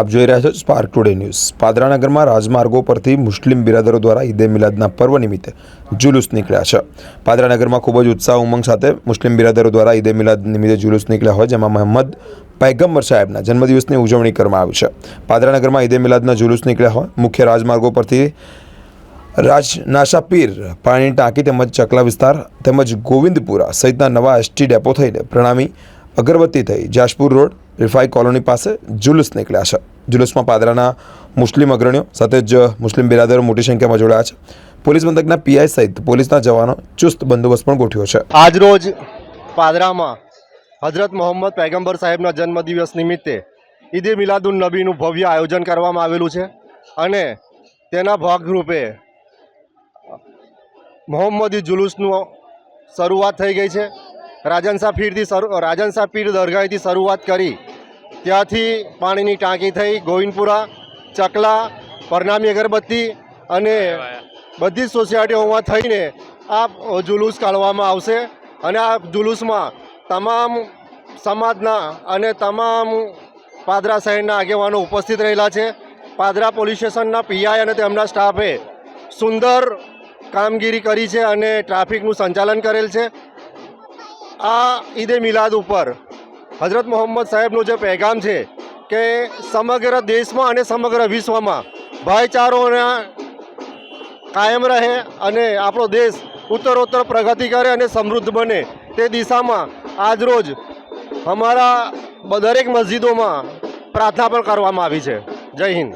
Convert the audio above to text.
આપ જોઈ રહ્યા છો સ્પાર્ક ટુડે ન્યૂઝ પાદરાનગરમાં રાજમાર્ગો પરથી મુસ્લિમ બિરાદરો દ્વારા ઈદે મિલાદના પર્વ નિમિત્તે જુલુસ નીકળ્યા છે. પાદરાનગરમાં ખૂબ જ ઉત્સાહ ઉમંગ સાથે મુસ્લિમ બિરાદરો દ્વારા ઈદે મિલાદ નિમિત્તે જુલુસ નીકળ્યા હોય, જેમાં મહમ્મદ પૈગમ્બર સાહેબના જન્મદિવસની ઉજવણી કરવામાં આવી છે. પાદરાનગરમાં ઈદે મિલાદના જુલુસ નીકળ્યા હોય, મુખ્ય રાજમાર્ગો પરથી રાજનાશા પીર પાણી ટાંકી તેમજ ચકલા વિસ્તાર તેમજ ગોવિંદપુરા સહિતના નવા એસટી ડેપો થઈને પ્રણામી અગરબત્તી થઈ. જાશપુર રોડ, રિફાઈ કોલોની પાસે જુલુસ નીકળ્યા છે. જુલુસમાં પાદરાના મુસ્લિમ અગ્રણીઓ સાથે જ મુસ્લિમ બિરાદરો મોટી સંખ્યામાં જોડાયા છે. પોલીસ મથકના પીઆઈ સહિત પોલીસના જવાનો ચુસ્ત બંદોબસ્ત પણ ગોઠવ્યો છે. આજરોજ પાદરામાં હજરત મોહમ્મદ પૈગંબર સાહેબના જન્મદિવસ નિમિત્તે ઈદે મિલાદુન નબીનું ભવ્ય આયોજન કરવામાં આવેલું છે અને તેના ભાગરૂપે મોહમ્મદી જુલુસનું શરૂઆત થઈ ગઈ છે. રાજનશાહ પીરથી શરૂ રાજનશાહ પીર દરગાહથી શરૂઆત કરી. ત્યાંથી પાણીની ટાંકી થઈ, ગોવિંદપુરા, ચકલા, પરનામી અગરબત્તી અને બધી જ સોસાયટીઓમાં થઈને આ જુલુસ કાઢવામાં આવશે અને આ જુલુસમાં તમામ સમાજના અને તમામ પાદરા શહેરના આગેવાનો ઉપસ્થિત રહેલા છે. પાદરા પોલીસ સ્ટેશનના પીઆઈ અને તેમના સ્ટાફે સુંદર કામગીરી કરી છે અને ટ્રાફિકનું સંચાલન કરેલ છે. આ ઈદે મિલાદ ઉપર હજરત મોહમ્મદ સાહેબનો જે પેગામ છે કે સમગ્ર દેશમાં અને સમગ્ર વિશ્વમાં ભાઈચારોના કાયમ રહે અને આપણો દેશ ઉત્તરોત્તર પ્રગતિ કરે અને સમૃદ્ધ બને તે દિશામાં આજરોજ અમારા દરેક મસ્જિદોમાં પ્રાર્થના પણ કરવામાં આવી છે. જય હિન્દ.